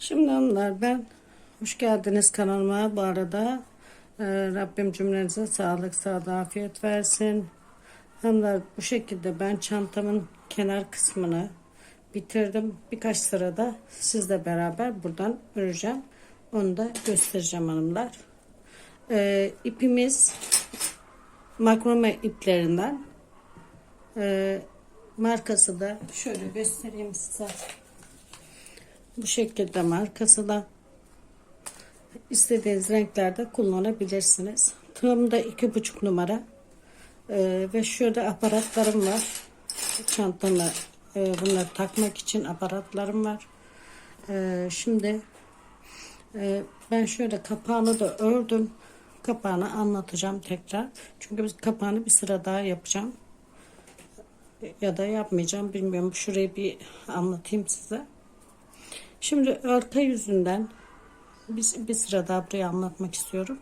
Şimdi hanımlar ben hoş geldiniz kanalıma bu arada. E, Rabbim cümlenize sağlık sağlık afiyet versin. Hanımlar bu şekilde ben çantamın kenar kısmını bitirdim. Birkaç sırada sizle beraber buradan öreceğim. Onu da göstereceğim hanımlar. E, ipimiz makrome iplerinden. E, markası da şöyle göstereyim size bu şekilde markası da istediğiniz renklerde kullanabilirsiniz. Tığım da iki buçuk numara Ee, ve şöyle aparatlarım var. Çantama e, bunları takmak için aparatlarım var. Ee, şimdi e, ben şöyle kapağını da ördüm. Kapağını anlatacağım tekrar. Çünkü biz kapağını bir sıra daha yapacağım. Ya da yapmayacağım bilmiyorum. Şurayı bir anlatayım size. Şimdi arka yüzünden bir, bir sıra daha buraya anlatmak istiyorum.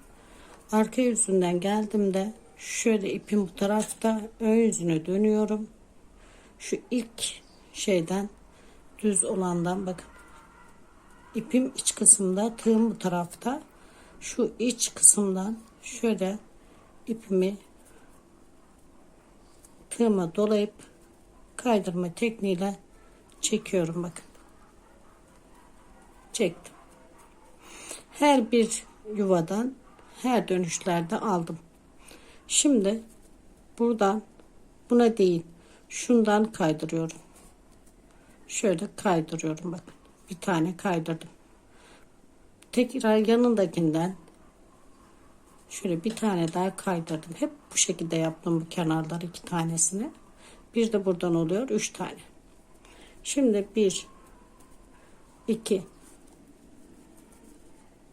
Arka yüzünden geldiğimde şöyle ipim bu tarafta ön yüzüne dönüyorum. Şu ilk şeyden düz olandan bakın. İpim iç kısımda, tığım bu tarafta. Şu iç kısımdan şöyle ipimi tığıma dolayıp kaydırma tekniğiyle çekiyorum bakın çektim. Her bir yuvadan her dönüşlerde aldım. Şimdi buradan buna değil şundan kaydırıyorum. Şöyle kaydırıyorum bakın. Bir tane kaydırdım. Tekrar yanındakinden şöyle bir tane daha kaydırdım. Hep bu şekilde yaptım bu kenarları iki tanesini. Bir de buradan oluyor üç tane. Şimdi bir iki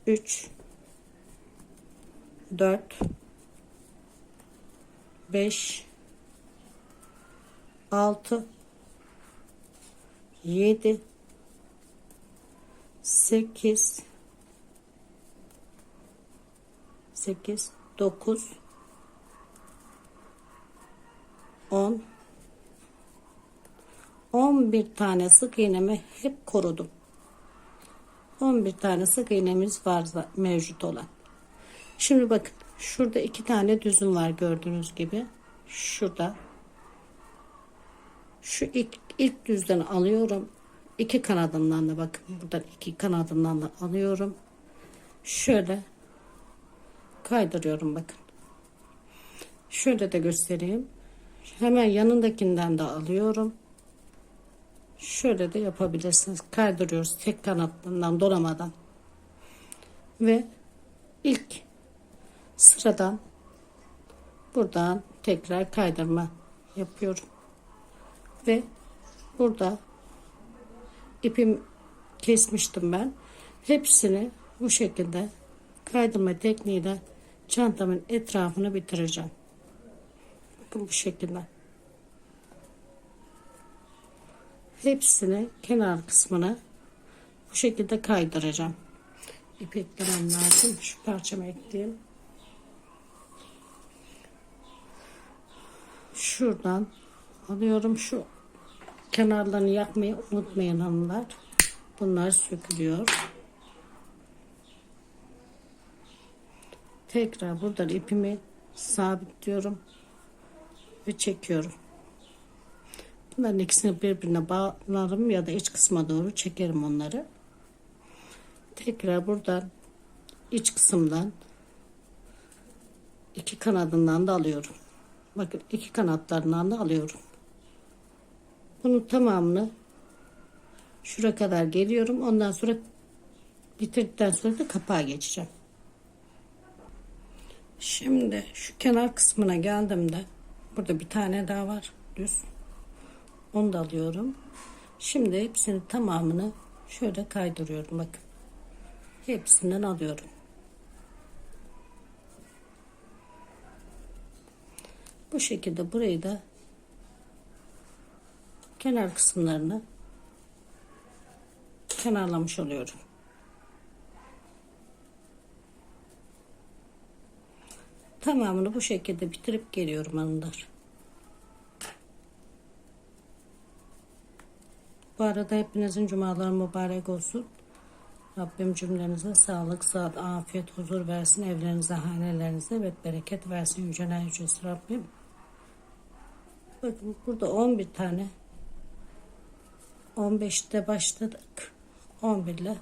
3 4 5 6 7 8 8 9 10 11 tane sık iğnemi hep korudum. 11 tane sık iğnemiz var mevcut olan. Şimdi bakın şurada iki tane düzüm var gördüğünüz gibi. Şurada. Şu ilk, ilk düzden alıyorum. İki kanadından da bakın buradan iki kanadından da alıyorum. Şöyle kaydırıyorum bakın. Şöyle de göstereyim. Hemen yanındakinden de alıyorum. Şöyle de yapabilirsiniz. Kaydırıyoruz tek kanatından dolamadan. Ve ilk sıradan buradan tekrar kaydırma yapıyorum. Ve burada ipim kesmiştim ben. Hepsini bu şekilde kaydırma tekniğiyle çantamın etrafını bitireceğim. Bakın bu şekilde. Hepsini kenar kısmına bu şekilde kaydıracağım. İp eklemem lazım. Şu parçamı ekleyeyim. Şuradan alıyorum. Şu kenarlarını yakmayı unutmayın hanımlar. Bunlar sökülüyor. Tekrar buradan ipimi sabitliyorum ve çekiyorum. Bunların ikisini birbirine bağlarım ya da iç kısma doğru çekerim onları. Tekrar buradan iç kısımdan iki kanadından da alıyorum. Bakın iki kanatlarından da alıyorum. Bunun tamamını şura kadar geliyorum. Ondan sonra bitirdikten sonra da kapağa geçeceğim. Şimdi şu kenar kısmına geldiğimde burada bir tane daha var düz. Onu da alıyorum. Şimdi hepsini tamamını şöyle kaydırıyorum. Bakın. Hepsinden alıyorum. Bu şekilde burayı da kenar kısımlarını kenarlamış oluyorum. Tamamını bu şekilde bitirip geliyorum hanımlar. Bu arada hepinizin cumaları mübarek olsun. Rabbim cümlenize sağlık, sıhhat, afiyet, huzur versin. Evlerinize, hanelerinize ve bereket versin. Yüceler yücesi Rabbim. Bakın burada 11 tane 15'te başladık. 11 ile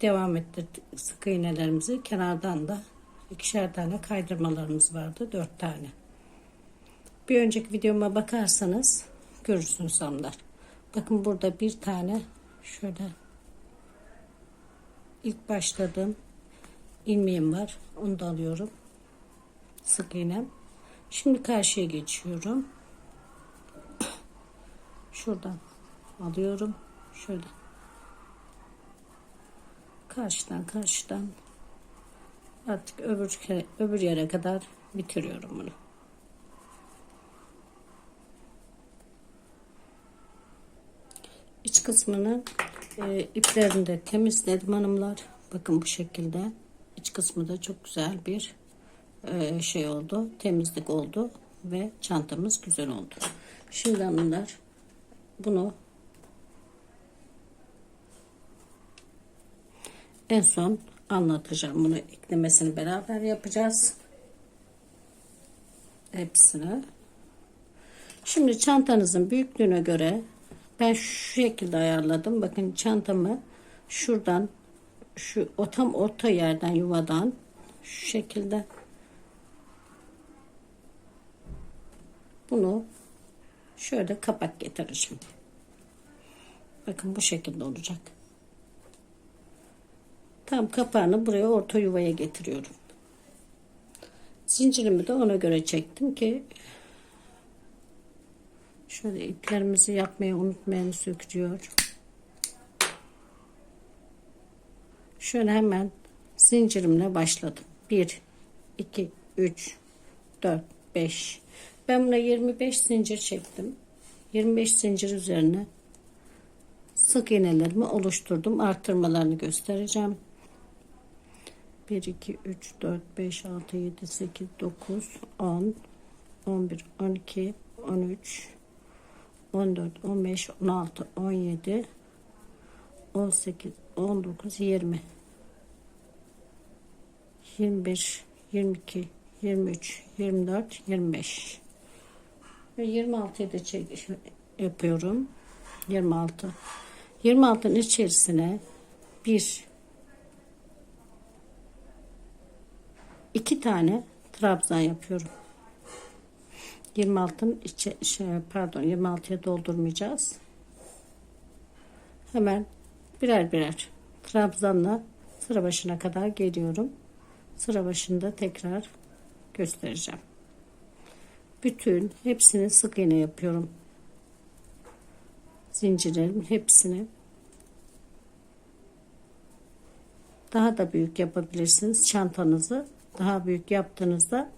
devam ettirdik sık iğnelerimizi. Kenardan da ikişer tane kaydırmalarımız vardı. 4 tane. Bir önceki videoma bakarsanız görürsünüz hanımlar. Bakın burada bir tane şöyle ilk başladığım ilmeğim var. Onu da alıyorum. Sık iğnem. Şimdi karşıya geçiyorum. Şuradan alıyorum. Şöyle. Karşıdan karşıdan artık öbür öbür yere kadar bitiriyorum bunu. İç kısmını e, iplerini de temizledim hanımlar. Bakın bu şekilde. İç kısmı da çok güzel bir e, şey oldu. Temizlik oldu ve çantamız güzel oldu. Şimdi hanımlar bunu en son anlatacağım. Bunu eklemesini beraber yapacağız. Hepsini. Şimdi çantanızın büyüklüğüne göre ben şu şekilde ayarladım. Bakın çantamı şuradan şu o tam orta yerden yuvadan şu şekilde bunu şöyle kapak getireceğim. Bakın bu şekilde olacak. Tam kapağını buraya orta yuvaya getiriyorum. Zincirimi de ona göre çektim ki şöyle iplerimizi yapmayı unutmayın söküyor. Şöyle hemen zincirimle başladım. 1 2 3 4 5 ben buna 25 zincir çektim. 25 zincir üzerine sık iğnelerimi oluşturdum. Arttırmalarını göstereceğim. 1, 2, 3, 4, 5, 6, 7, 8, 9, 10, 11, 12, 13, 14, 15, 16, 17, 18, 19, 20, 21, 22, 23, 24, 25 ve 26'yı da çek yapıyorum. 26. 26'ın içerisine bir iki tane trabzan yapıyorum. 26'ın içe şey, pardon 26'ya doldurmayacağız. Hemen birer birer trabzanla sıra başına kadar geliyorum. Sıra başında tekrar göstereceğim. Bütün hepsini sık iğne yapıyorum. Zincirlerin hepsini daha da büyük yapabilirsiniz çantanızı daha büyük yaptığınızda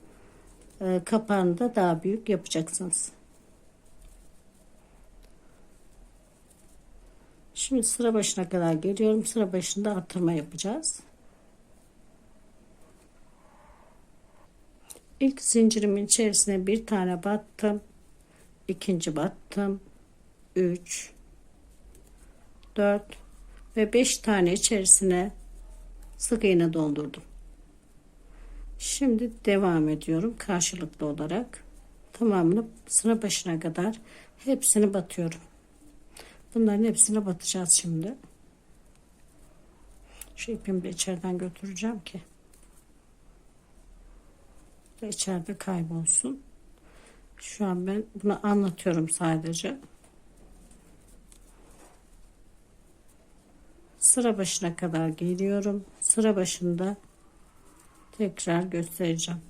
e, kapağını da daha büyük yapacaksınız. Şimdi sıra başına kadar geliyorum. Sıra başında artırma yapacağız. İlk zincirimin içerisine bir tane battım. ikinci battım. 3 4 ve 5 tane içerisine sık iğne doldurdum. Şimdi devam ediyorum karşılıklı olarak. Tamamını sıra başına kadar hepsini batıyorum. Bunların hepsine batacağız şimdi. Şu ipimi de içeriden götüreceğim ki da içeride kaybolsun. Şu an ben bunu anlatıyorum sadece. Sıra başına kadar geliyorum. Sıra başında tekrar göstereceğim.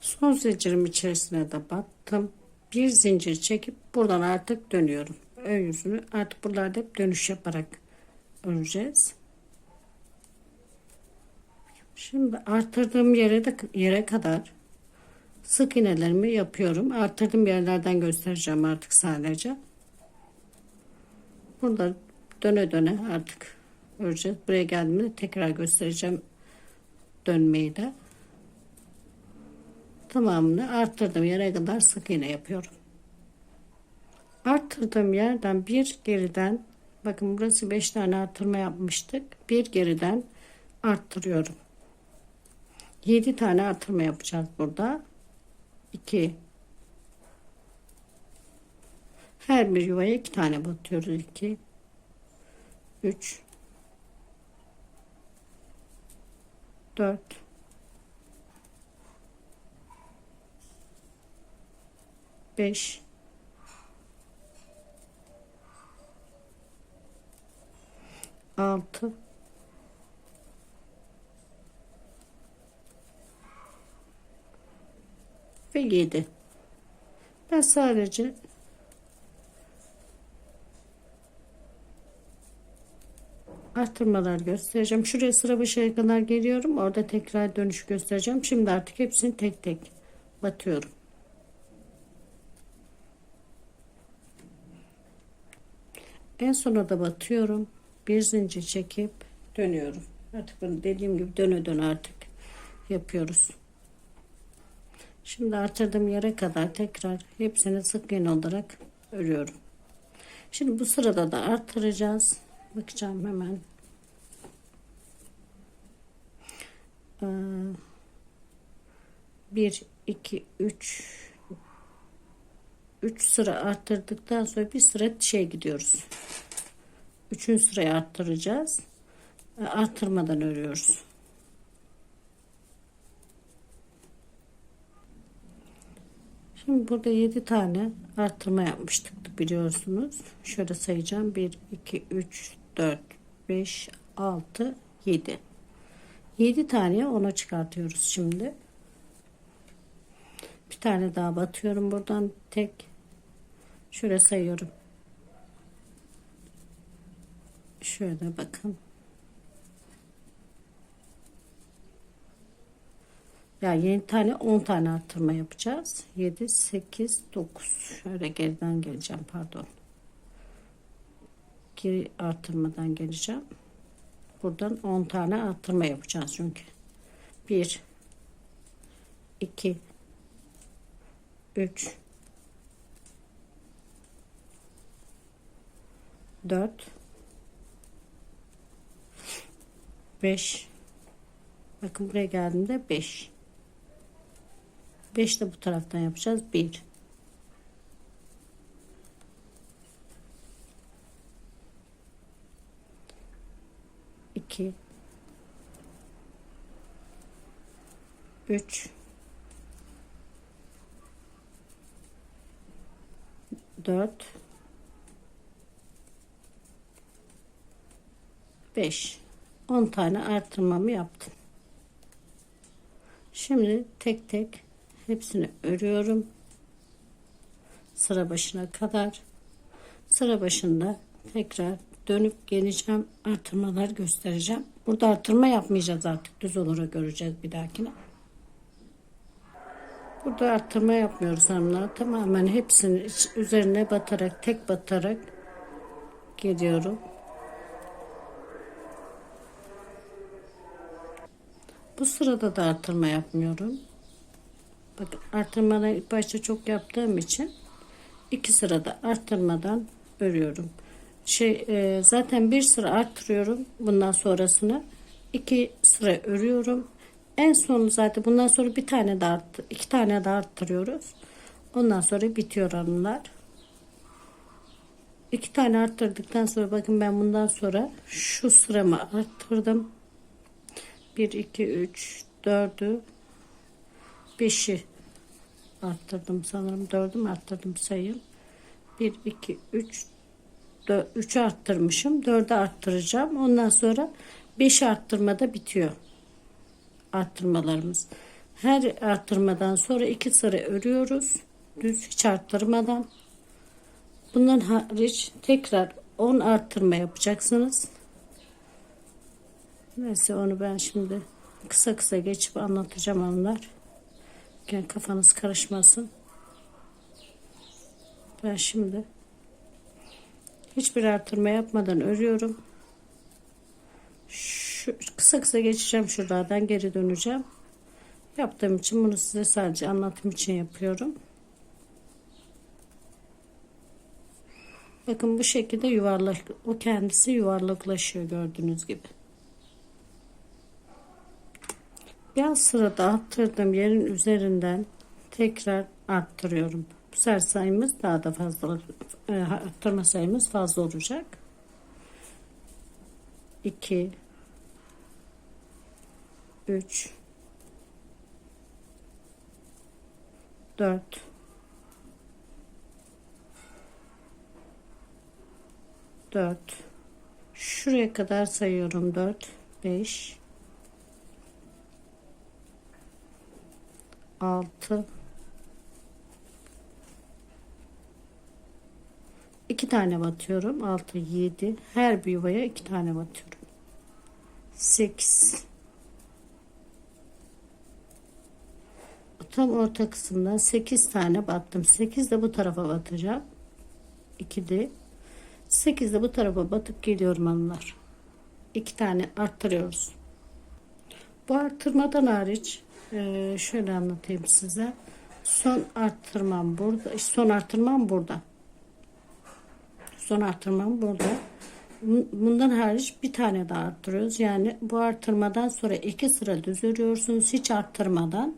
Son zincirim içerisine de battım. Bir zincir çekip buradan artık dönüyorum. Ön yüzünü artık buralarda hep dönüş yaparak öreceğiz. Şimdi arttırdığım yere de yere kadar sık iğnelerimi yapıyorum. Arttırdığım yerlerden göstereceğim artık sadece. Burada döne döne artık öreceğiz. Buraya geldiğimde tekrar göstereceğim dönmeyi de. Tamamını arttırdığım yere kadar sık iğne yapıyorum. Arttır artırdığım yerden bir geriden bakın burası 5 tane artırma yapmıştık. Bir geriden arttırıyorum. 7 tane artırma yapacağız burada. 2 her bir yuvaya 2 tane batıyoruz. 2 3 4 5 6 ve 7 ben sadece arttırmalar göstereceğim. Şuraya sıra başına kadar geliyorum. Orada tekrar dönüş göstereceğim. Şimdi artık hepsini tek tek batıyorum. En sona da batıyorum. Bir zincir çekip dönüyorum. Artık bunu dediğim gibi döne döne artık yapıyoruz. Şimdi artırdığım yere kadar tekrar hepsini sık iğne olarak örüyorum. Şimdi bu sırada da artıracağız. Bakacağım hemen. Ee, bir, iki, üç, üç sıra arttırdıktan sonra bir sıra şey gidiyoruz. Üçüncü sırayı arttıracağız. Ee, Arttırmadan örüyoruz. Şimdi burada 7 tane arttırma yapmıştık biliyorsunuz. Şöyle sayacağım. 1, 2, 3, 4, 5, 6, 7. 7 tane ona çıkartıyoruz şimdi. Bir tane daha batıyorum buradan tek. Şöyle sayıyorum. Şöyle bakın. Yani 7 tane 10 tane arttırma yapacağız. 7, 8, 9. Şöyle geriden geleceğim pardon. Geri artırmadan geleceğim. Buradan 10 tane arttırma yapacağız çünkü. 1 2 3 4 5 Bakın buraya geldiğimde 5 5 de bu taraftan yapacağız. 1 2 3 4 5 10 tane artırmamı yaptım. Şimdi tek tek hepsini örüyorum. Sıra başına kadar. Sıra başında tekrar dönüp geleceğim. Artırmalar göstereceğim. Burada artırma yapmayacağız artık. Düz olarak göreceğiz bir dahakine. Burada artırma yapmıyoruz hanımlar. Tamamen hepsini üzerine batarak, tek batarak geliyorum. Bu sırada da artırma yapmıyorum. Bakın artırmadan ilk başta çok yaptığım için iki sırada arttırmadan örüyorum. Şey e, zaten bir sıra arttırıyorum bundan sonrasını iki sıra örüyorum. En sonu zaten bundan sonra bir tane daha iki tane daha arttırıyoruz. Ondan sonra bitiyor hanımlar. İki tane arttırdıktan sonra bakın ben bundan sonra şu sıramı arttırdım. 1 2 3 4'ü 5'i arttırdım sanırım 4'ü mü arttırdım sayın 1 2 3 4 3'ü arttırmışım 4'ü arttıracağım ondan sonra 5 arttırmada bitiyor arttırmalarımız her arttırmadan sonra 2 sıra örüyoruz düz hiç arttırmadan bundan hariç tekrar 10 arttırma yapacaksınız Neyse onu ben şimdi kısa kısa geçip anlatacağım onlar. Yani kafanız karışmasın. Ben şimdi hiçbir artırma yapmadan örüyorum. Şu, kısa kısa geçeceğim şuradan geri döneceğim. Yaptığım için bunu size sadece anlatım için yapıyorum. Bakın bu şekilde yuvarlak o kendisi yuvarlaklaşıyor gördüğünüz gibi. Yan sırada arttırdığım yerin üzerinden tekrar arttırıyorum. Sefer sayımız daha da fazla e, arttırma sayımız fazla olacak. 2 3 4 4 şuraya kadar sayıyorum 4 5 6 2 tane batıyorum. 6 7 her bir yuvaya 2 tane batıyorum. 8 tam orta kısımdan 8 tane battım. 8 de bu tarafa batacağım. 2 de. 8 de bu tarafa batıp geliyorum hanımlar. 2 tane arttırıyoruz. Bu arttırmadan hariç e, şöyle anlatayım size. Son arttırmam burada son arttırmam burada son arttırmam burada. Bundan hariç bir tane daha arttırıyoruz. Yani bu arttırmadan sonra iki sıra düz örüyorsunuz. Hiç arttırmadan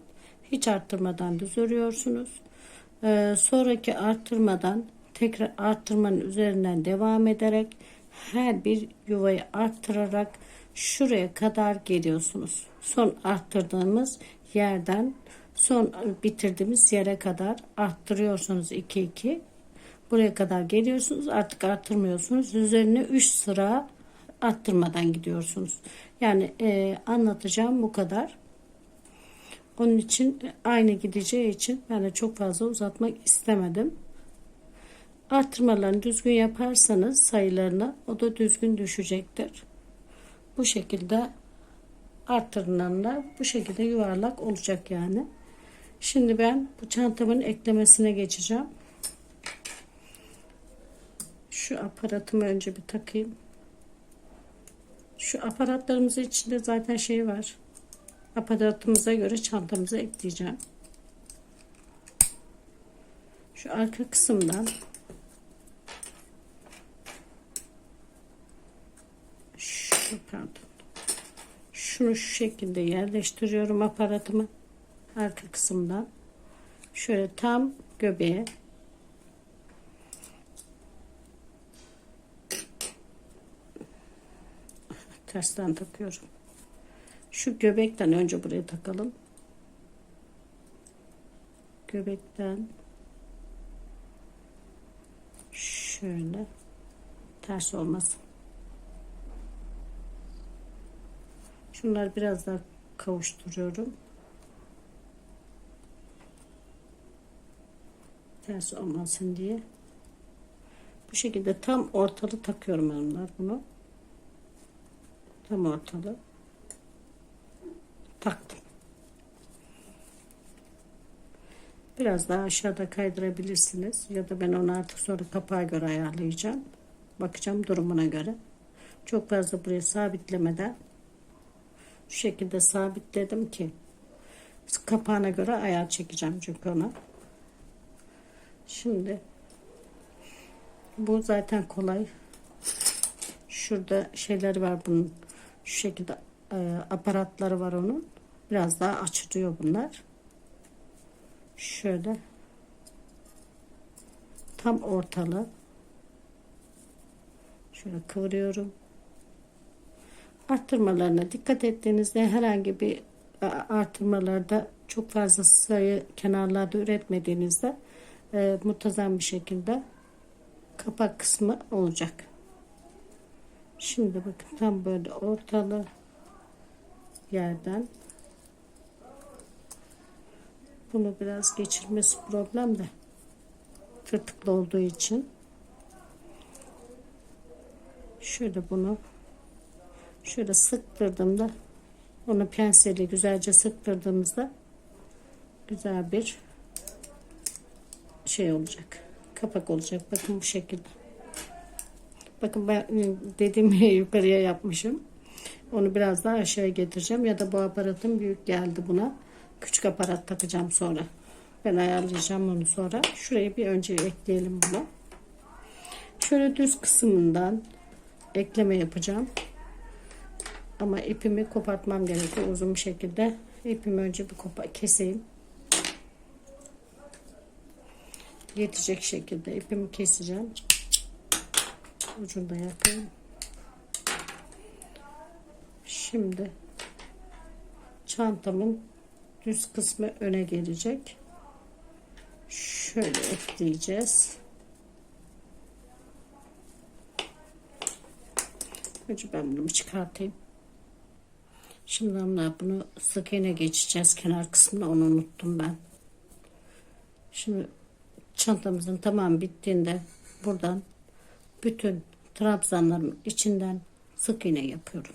hiç arttırmadan düz örüyorsunuz. Ee, sonraki arttırmadan tekrar arttırmanın üzerinden devam ederek her bir yuvayı arttırarak şuraya kadar geliyorsunuz. Son arttırdığımız yerden son bitirdiğimiz yere kadar arttırıyorsunuz 2 2 buraya kadar geliyorsunuz artık arttırmıyorsunuz. Üzerine 3 sıra arttırmadan gidiyorsunuz. Yani e, anlatacağım bu kadar. Onun için aynı gideceği için ben de çok fazla uzatmak istemedim. Arttırmalarını düzgün yaparsanız sayılarına o da düzgün düşecektir. Bu şekilde arttırılanlar bu şekilde yuvarlak olacak yani. Şimdi ben bu çantamın eklemesine geçeceğim şu aparatımı önce bir takayım. Şu aparatlarımızın içinde zaten şey var. Aparatımıza göre çantamıza ekleyeceğim. Şu arka kısımdan şu pardon. Şunu şu şekilde yerleştiriyorum aparatımı. Arka kısımdan. Şöyle tam göbeğe tersten takıyorum. Şu göbekten önce buraya takalım. Göbekten şöyle ters olmasın. Şunları biraz daha kavuşturuyorum. Ters olmasın diye. Bu şekilde tam ortalı takıyorum hanımlar bunu tam ortalı taktım. Biraz daha aşağıda kaydırabilirsiniz ya da ben onu artık sonra kapağa göre ayarlayacağım. Bakacağım durumuna göre. Çok fazla buraya sabitlemeden şu şekilde sabitledim ki kapağına göre ayar çekeceğim çünkü ona. Şimdi bu zaten kolay. Şurada şeyler var bunun şu şekilde e, aparatları var onun. Biraz daha açılıyor bunlar. Şöyle tam ortalı şöyle kıvırıyorum. Arttırmalarına dikkat ettiğinizde herhangi bir e, arttırmalarda çok fazla sayı kenarlarda üretmediğinizde e, muntazam bir şekilde kapak kısmı olacak. Şimdi bakın tam böyle ortalı yerden. Bunu biraz geçirmesi problem de tırtıklı olduğu için. Şöyle bunu şöyle sıktırdığımda onu penselle güzelce sıktırdığımızda güzel bir şey olacak kapak olacak. Bakın bu şekilde Bakın ben ıı, dediğim yukarıya yapmışım. Onu biraz daha aşağıya getireceğim. Ya da bu aparatım büyük geldi buna. Küçük aparat takacağım sonra. Ben ayarlayacağım onu sonra. Şurayı bir önce ekleyelim bunu. Şöyle düz kısmından ekleme yapacağım. Ama ipimi kopartmam gerekiyor uzun bir şekilde. İpimi önce bir kopa keseyim. Yetecek şekilde ipimi keseceğim. Ucunda yapayım. Şimdi çantamın düz kısmı öne gelecek. Şöyle ekleyeceğiz. Önce ben bunu çıkartayım. Şimdi ama bunu sık iğne geçeceğiz kenar kısmına onu unuttum ben. Şimdi çantamızın tamam bittiğinde buradan bütün trabzanların içinden sık iğne yapıyorum.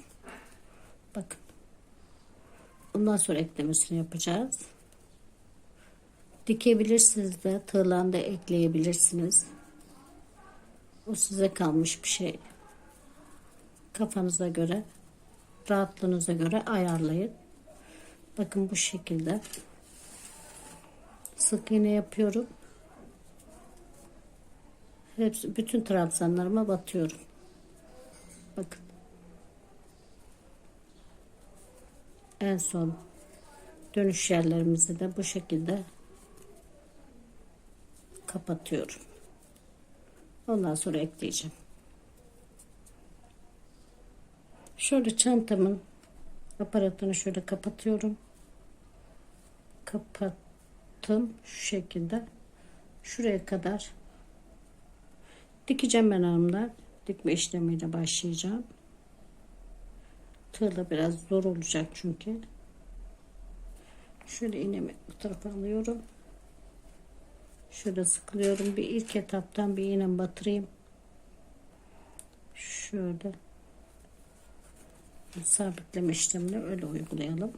Bakın. Ondan sonra eklemesini yapacağız. Dikebilirsiniz de tığlan da ekleyebilirsiniz. O size kalmış bir şey. Kafanıza göre rahatlığınıza göre ayarlayın. Bakın bu şekilde sık iğne yapıyorum. Hepsi bütün trabzanlarıma batıyorum. Bakın. En son dönüş yerlerimizi de bu şekilde kapatıyorum. Ondan sonra ekleyeceğim. Şöyle çantamın aparatını şöyle kapatıyorum. Kapattım şu şekilde. Şuraya kadar dikeceğim ben hanımlar. Dikme işlemiyle başlayacağım. Tığla biraz zor olacak çünkü. Şöyle iğnemi bu tarafa alıyorum. Şöyle sıkılıyorum. Bir ilk etaptan bir iğne batırayım. Şöyle sabitleme işlemini öyle uygulayalım.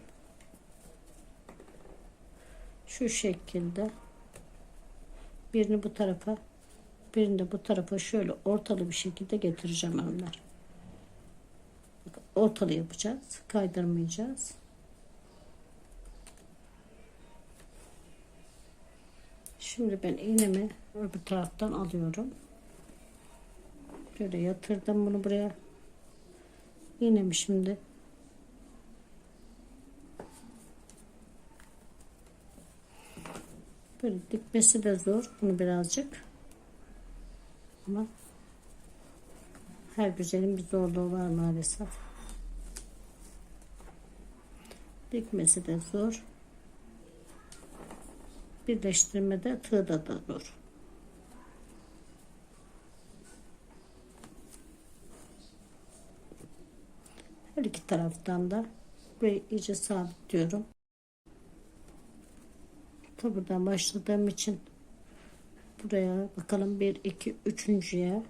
Şu şekilde birini bu tarafa birini de bu tarafa şöyle ortalı bir şekilde getireceğim hanımlar. Ortalı yapacağız. Kaydırmayacağız. Şimdi ben iğnemi öbür taraftan alıyorum. Böyle yatırdım bunu buraya. İğnemi şimdi böyle dikmesi de zor. Bunu birazcık ama her güzelin bir zorluğu var maalesef. Dikmesi de zor. Birleştirmede tığda da zor. Her iki taraftan da burayı iyice sabitliyorum. Ta buradan başladığım için buraya bakalım 1 2 3.ye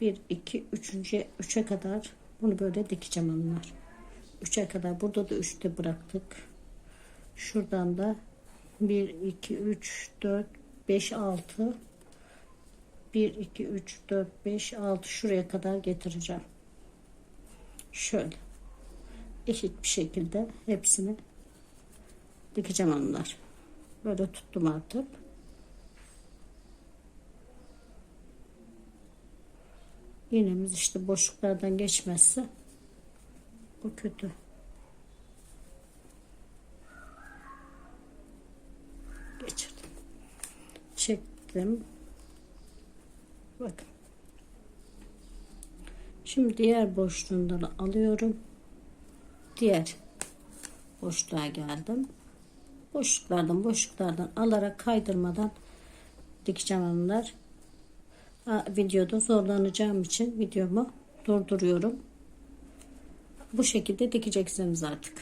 1 2 3.ye 3'e kadar bunu böyle dikeceğim onlar. 3'e kadar burada da 3'te bıraktık. Şuradan da 1 2 3 4 5 6 1 2 3 4 5 6 şuraya kadar getireceğim. Şöyle eşit bir şekilde hepsini dikeceğim onlar. Böyle tuttum artık. İğnemiz işte boşluklardan geçmezse bu kötü. Geçirdim. Çektim. Bakın. Şimdi diğer boşluğundan alıyorum diğer boşluğa geldim. Boşluklardan boşluklardan alarak kaydırmadan dikeceğim onlar. Videoda zorlanacağım için videomu durduruyorum. Bu şekilde dikeceksiniz artık.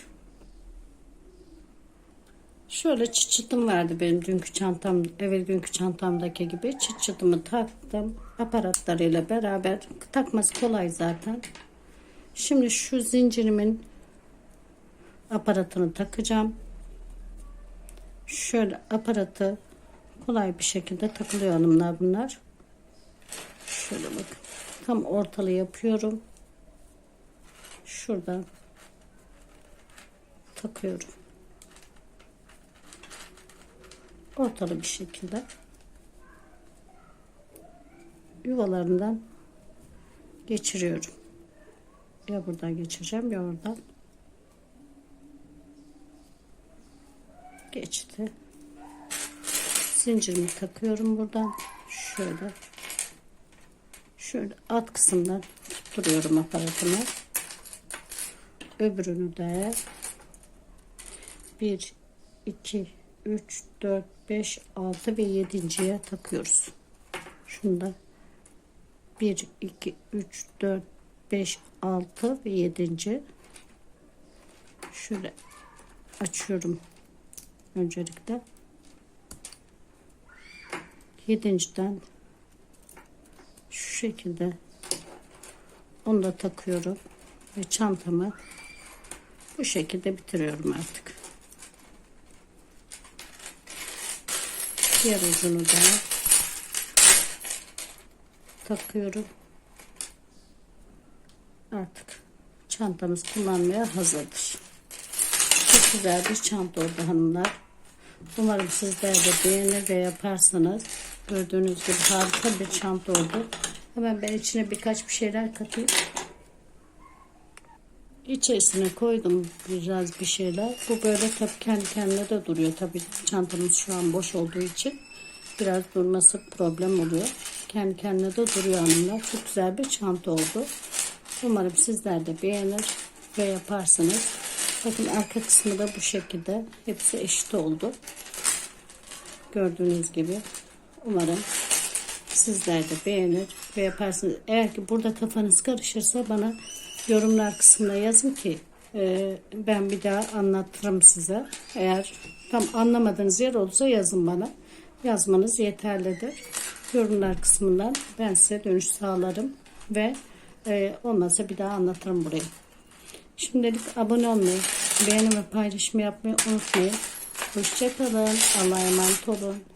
Şöyle çıt çıtım vardı benim dünkü çantam, evvel günkü çantamdaki gibi. Çıt çıtımı taktım. Aparatlarıyla beraber takması kolay zaten. Şimdi şu zincirimin aparatını takacağım. Şöyle aparatı kolay bir şekilde takılıyor hanımlar bunlar. Şöyle bak. Tam ortalı yapıyorum. Şuradan takıyorum. Ortalı bir şekilde. yuvalarından geçiriyorum. Ya buradan geçireceğim ya oradan. Geçti. Zincirimi takıyorum buradan. Şöyle. Şöyle alt kısımdan tutturuyorum aparatımı. Öbürünü de 1, 2, 3, 4, 5, 6 ve 7.ye takıyoruz. Şunu da 1, 2, 3, 4, 5, 6 ve 7. Şöyle açıyorum öncelikle. 7.den şu şekilde onu da takıyorum ve çantamı bu şekilde bitiriyorum artık. Diğer ucunu da takıyorum. Artık çantamız kullanmaya hazırdır. Çok güzel bir çanta oldu hanımlar. Umarım sizler de beğenir ve yaparsanız. Gördüğünüz gibi harika bir çanta oldu. Hemen ben içine birkaç bir şeyler katayım. İçerisine koydum biraz bir şeyler. Bu böyle tabii kendi kendine de duruyor. Tabii çantamız şu an boş olduğu için biraz durması problem oluyor. Kendi kendine de duruyor hanımlar. Çok güzel bir çanta oldu. Umarım sizler de beğenir ve yaparsınız. Bakın arka kısmı da bu şekilde. Hepsi eşit oldu. Gördüğünüz gibi. Umarım sizler de beğenir ve yaparsınız. Eğer ki burada kafanız karışırsa bana yorumlar kısmına yazın ki e, ben bir daha anlatırım size. Eğer tam anlamadığınız yer olursa yazın bana. Yazmanız yeterlidir. Yorumlar kısmından ben size dönüş sağlarım ve e, olmazsa bir daha anlatırım burayı. Şimdilik abone olmayı, beğeni ve paylaşımı yapmayı unutmayın. Hoşçakalın. Allah'a emanet olun.